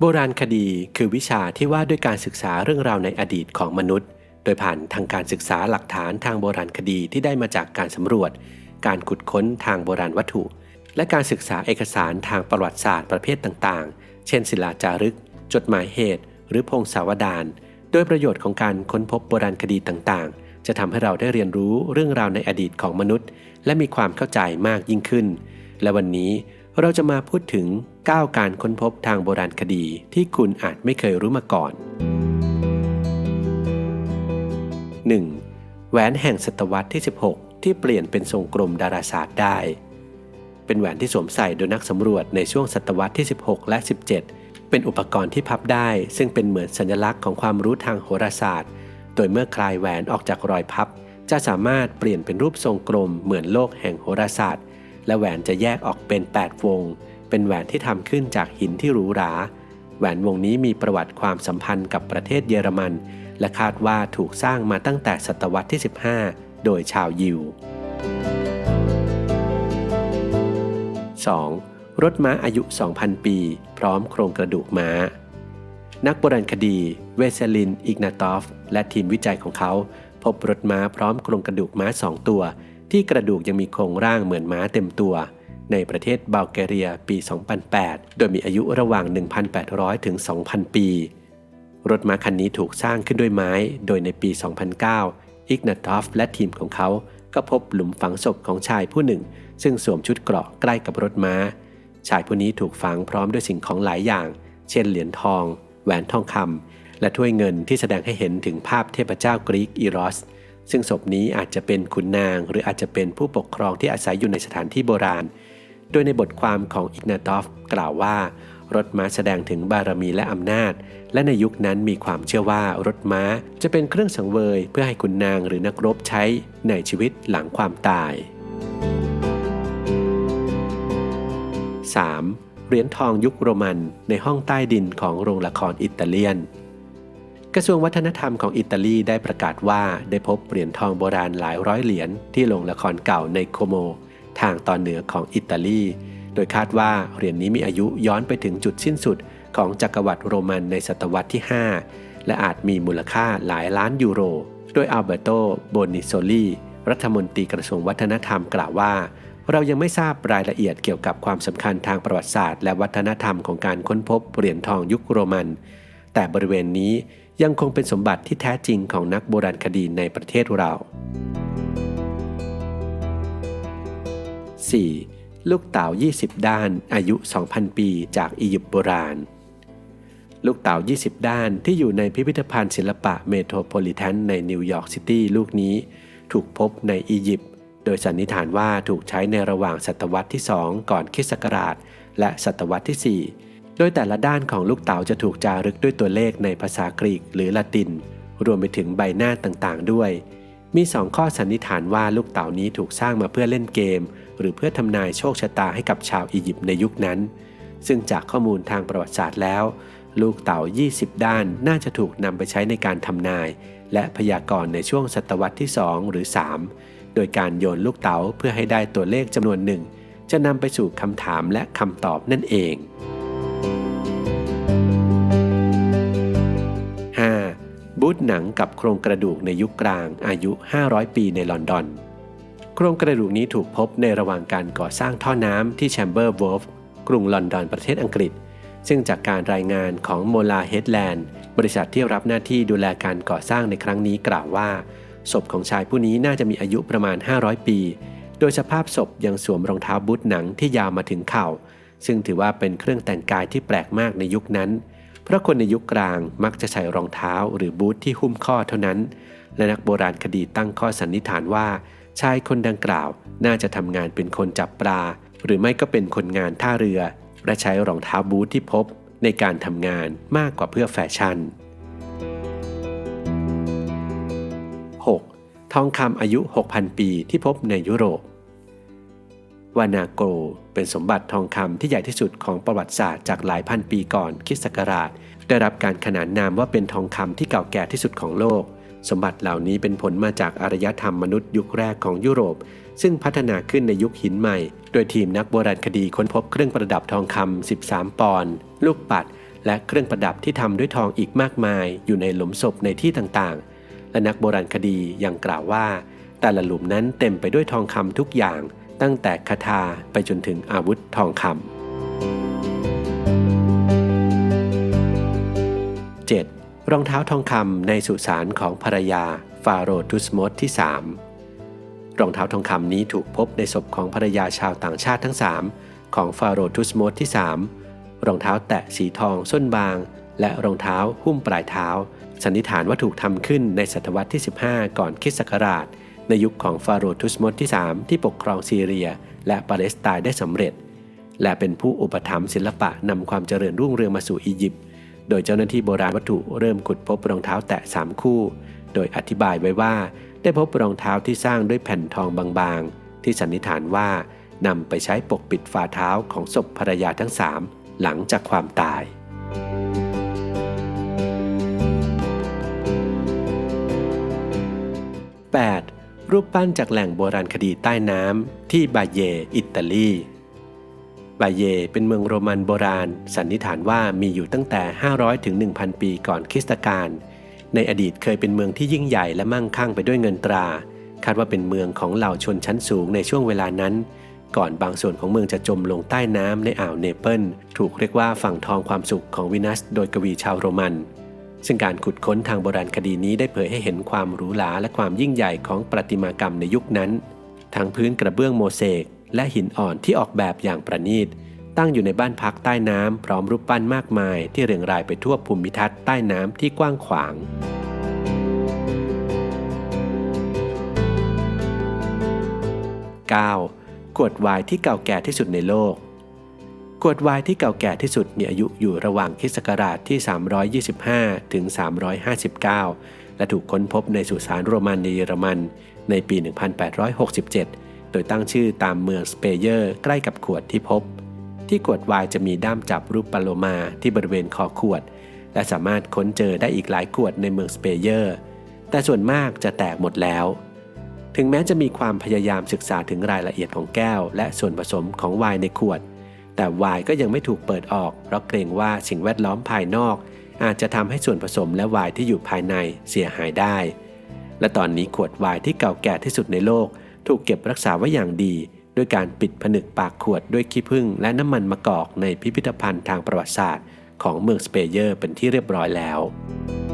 โบราณคดีคือวิชาที่ว่าด้วยการศึกษาเรื่องราวในอดีตของมนุษย์ โดยผ่านทางการศึกษาหลักฐานทางโบราณคดีที่ได้มาจากการสำรวจ การขุดค้นทางโบราณวัตถุ และการศึกษาเอกสารทางประวัติศาสตร์ประเภทต่างๆ เช่น ศิลาจารึก จดหมายเหตุ หรือพงศาวดารโดยประโยชน์ของการค้นพบโบราณคดีต่างๆ จะทำให้เราได้เรียนรู้เรื่องราวในอดีตของมนุษย์ และมีความเข้าใจมากยิ่งขึ้น และวันนี้ เราจะมาพูดถึง 9 การค้นพบทางโบราณคดีที่คุณอาจไม่เคยรู้มาก่อน 1. แหวนแห่งศตวรรษที่ 16 ที่เปลี่ยนเป็นทรงกลมดาราศาสตร์ได้ เป็นแหวนที่สวมใส่โดยนักสำรวจในช่วงศตวรรษที่ 16 และ 17 เป็นอุปกรณ์ที่พับได้ ซึ่งเป็นเหมือนสัญลักษณ์ของความรู้ทางโหราศาสตร์ โดยเมื่อคลายแหวนออกจากรอยพับ จะสามารถเปลี่ยนเป็นรูปทรงกลมเหมือนโลกแห่งโหราศาสตร์ และแหวนจะแยกออกเป็น 8 วง เป็นแหวนที่ทำขึ้นจากหินที่หรูหรา แหวนวงนี้มีประวัติความสัมพันธ์กับประเทศเยอรมัน และคาดว่าถูกสร้างมาตั้งแต่ศตวรรษที่ 15 โดยชาวยิว 2. รถม้าอายุ 2,000 ปี พร้อมโครงกระดูกม้า นักโบราณคดี เวเซลิน อิกนาตอฟ และทีมวิจัยของเขา พบรถม้าพร้อมโครงกระดูกม้าสองตัว ที่กระดูกยังมีโครงร่างเหมือนม้าเต็มตัว ในประเทศบัลแกเรียปี 2008 โดยมีอายุระหว่าง 1,800 ถึง 2,000 ปี รถม้าคันนี้ถูกสร้างขึ้นด้วยไม้ โดยในปี 2009 อิกนาตอฟและทีมของเขา ก็พบหลุมฝังศพของชายผู้หนึ่ง ซึ่งสวมชุดเกราะใกล้กับรถม้า ชายผู้นี้ถูกฝังพร้อมด้วยสิ่งของหลายอย่าง เช่นเหรียญทอง แหวนทองคำและถ้วยเงินที่แสดงให้เห็นถึงภาพเทพเจ้ากรีกอีรอส ซึ่งศพนี้อาจจะเป็นขุนนาง หรืออาจจะเป็นผู้ปกครองที่อาศัยอยู่ในสถานที่โบราณ โดยในบทความของอิกนาตอฟกล่าวว่ารถม้าแสดงถึงบารมีและอำนาจ และในยุคนั้นมีความเชื่อว่ารถม้าจะเป็นเครื่องสังเวยเพื่อให้ขุนนางหรือนักรบใช้ในชีวิตหลังความตาย 3. เหรียญทองยุคโรมันในห้องใต้ดินของโรงละครอิตาเลียน ระทรวงวัฒนธรรมของอิตาลีได้ประกาศว่าได้พบเหรียญทองโบราณหลายร้อยเหรียญที่โรงละครเก่าในโคโม ทางตอนเหนือของอิตาลี โดยคาดว่าเหรียญนนี้มีอายุย้อนไปถึงจุดสิ้นสุดของจักรวรรดิโรมันในศตวรรษที่ 5 และอาจมีมูลค่าหลายล้านยูโร โดยอัลเบโต โบนิโซลี รัฐมนตรีกระทรวงวัฒนธรรมกล่าวว่า เรายังไม่ทราบรายละเอียดเกี่ยวกับความสำคัญทางประวัติศาสตร์ และวัฒนธรรมของการค้นพบเหรียญทองยุคโรมัน แต่บริเวณนี้ ยังคงเป็นสมบัติที่แท้จริงของนักโบราณคดีในประเทศเรา 4. ลูกเต๋า20 ด้านอายุ 2,000 ปีจากอียิปต์โบราณ ลูกเต๋า20 ด้านที่อยู่ในพิพิธภัณฑ์ศิลปะเมโทรโพลิแทนในนิวยอร์กซิตี้ลูกนี้ถูกพบในอียิปต์ โดยสันนิษฐานว่าถูกใช้ในระหว่างศตวรรษที่ 2 ก่อนคริสต์ศักราช และศตวรรษที่ 4 โดยแต่ละด้านของลูกเต๋าจะถูกจารึกด้วยตัวเลขในภาษากรีกหรือละติน รวมไปถึงใบหน้าต่างๆ ด้วย มีสองข้อสันนิษฐานว่าลูกเต๋านี้ถูกสร้างมาเพื่อเล่นเกม หรือเพื่อทำนายโชคชะตาให้กับชาวอียิปต์ในยุคนั้น ซึ่งจากข้อมูลทางประวัติศาสตร์แล้ว ลูกเต๋า 20 ด้านน่าจะถูกนำไปใช้ในการทำนาย และพยากรณ์ในช่วงศตวรรษที่ 2 หรือ 3 โดยการโยนลูกเต๋าเพื่อให้ได้ตัวเลขจำนวนหนึ่งจะนำไปสู่คำถามและคำตอบนั่นเอง 5. บูธหนังกับโครงกระดูกในยุคกลางอายุ 500 ปีในลอนดอน โครงกระดูกนี้ถูกพบในระหว่างการก่อสร้างท่อน้ำที่แชมเบอร์วอฟกรุงลอนดอนประเทศอังกฤษ ซึ่งจากการรายงานของโมลาเฮดแลนด์บริษัทที่รับหน้าที่ดูแลการก่อสร้างในครั้งนี้กล่าวว่า ศพของชายผู้นี้น่าจะมีอายุประมาณ 500 ปี โดยสภาพศพยังสวมรองเท้าบูทหนังที่ยาวมาถึงเข่า ซึ่งถือว่าเป็นเครื่องแต่งกายที่แปลกมากในยุคนั้น เพราะคนในยุคกลางมักจะใส่รองเท้าหรือบูทที่หุ้มข้อเท่านั้น และนักโบราณคดีตั้งข้อสันนิษฐานว่า ชายคนดังกล่าวน่าจะทำงานเป็นคนจับปลา หรือไม่ก็เป็นคนงานท่าเรือ และใช้รองเท้าบูทที่พบในการทำงานมากกว่าเพื่อแฟชั่น 6. ทองคำอายุ 6,000 ปีที่พบในยุโรป วานาโกเป็นสมบัติทองคำที่ใหญ่ที่สุดของประวัติศาสตร์จากหลายพันปีก่อนคริสต์ศักราช ได้รับการขนานนามว่าเป็นทองคำที่เก่าแก่ที่สุดของโลก สมบัติเหล่านี้เป็นผลมาจากอารยธรรมมนุษย์ยุคแรกของยุโรป ซึ่งพัฒนาขึ้นในยุคหินใหม่ โดยทีมนักโบราณคดีค้นพบเครื่องประดับทองคำ 13 ปอนด์ลูกปัด และเครื่องประดับที่ทำด้วยทองอีกมากมาย อยู่ในหลุมศพในที่ต่างๆ และนักโบราณคดียังกล่าวว่า แต่ละหลุมนั้นเต็มไปด้วยทองคำทุกอย่าง ตั้งแต่คาถาไปจนถึงอาวุธทองคำ 7. รองเท้าทองคำในสุสานของภรรยาฟาโรห์ทุสมสที่ 3 รองเท้าทองคำนี้ถูกพบในศพของภรรยาชาวต่างชาติทั้ง 3 ของฟาโรห์ทุสมสที่ 3 รองเท้าแตะสีทองส้นบาง และรองเท้าหุ้มปลายเท้า สันนิษฐานว่าถูกทำขึ้นในศตวรรษที่ 15 ก่อนคริสต์ศักราช ในยุคของฟาโรห์ทุสมสที่ 3 ที่ปกครองซีเรีย และปาเลสไตน์ได้สำเร็จ และเป็นผู้อุปถัมภ์ศิลปะนำความเจริญรุ่งเรืองมาสู่อียิปต์โดยเจ้าหน้าที่โบราณวัตถุเริ่มขุดพบรองเท้าแตะ 3 คู่ โดยอธิบายไว้ว่า ได้พบรองเท้าที่สร้างด้วยแผ่นทองบางๆ ที่สันนิษฐานว่านำไปใช้ปกปิดฝ่าเท้าของศพภรรยาทั้งสามหลังจากความตาย 8. รูปปั้นจากแหล่งโบราณคดีใต้น้ำที่บาเย อิตาลี บาเยเป็นเมืองโรมันโบราณ สันนิษฐานว่ามีอยู่ตั้งแต่ 500ถึง1,000 ปีก่อนคริสตกาล ในอดีตเคยเป็นเมืองที่ยิ่งใหญ่และมั่งคั่งไปด้วยเงินตรา คาดว่าเป็นเมืองของเหล่าชนชั้นสูงในช่วงเวลานั้น ก่อนบางส่วนของเมืองจะจมลงใต้น้ำในอ่าวเนเปิล ถูกเรียกว่าฝั่งทองความสุขของวินัส โดยกวีชาวโรมัน ซึ่งการขุดค้นทางโบราณคดีนี้ได้เผยให้เห็นความหรูหราและความยิ่งใหญ่ของประติมากรรมในยุคนั้น ทั้งพื้นกระเบื้องโมเสกและหินอ่อนที่ออกแบบอย่างประณีต ตั้งอยู่ในบ้านพักใต้น้ำพร้อมรูปปั้นมากมาย ที่เรียงรายไปทั่วภูมิทัศน์ใต้น้ำที่กว้างขวาง 9. ขวดไวน์ที่เก่าแก่ที่สุดในโลก ขวดไวน์ที่เก่าแก่ที่สุดมีอายุอยู่ระหว่างคริสต์ศักราชที่ 325 ถึง 359 และถูกค้นพบในสุสานโรมันในเยอรมัน ในปี 1867 โดยตั้งชื่อตามเมืองสเปเยอร์ใกล้กับขวดที่พบ ที่ขวดไวน์จะมีด้ามจับรูปปลาโลมาที่บริเวณคอขวด และสามารถค้นเจอได้อีกหลายขวดในเมืองสเปเยอร์ แต่ส่วนมากจะแตกหมดแล้วถึงแม้จะมีความพยายามศึกษาถึงรายละเอียดของแก้ว และส่วนผสมของไวน์ในขวด แต่ไวน์ก็ยังไม่ถูกเปิดออก เพราะเกรงว่าสิ่งแวดล้อมภายนอก อาจจะทำให้ส่วนผสมและไวน์ที่อยู่ภายในเสียหายได้ และตอนนี้ขวดไวน์ที่เก่าแก่ที่สุดในโลก ถูกเก็บรักษาไว้อย่างดี ด้วยการปิดผนึกปากขวดด้วยขี้ผึ้งและน้ำมันมะกอกในพิพิธภัณฑ์ทางประวัติศาสตร์ ของเมืองสเปเยอร์เป็นที่เรียบร้อยแล้ว「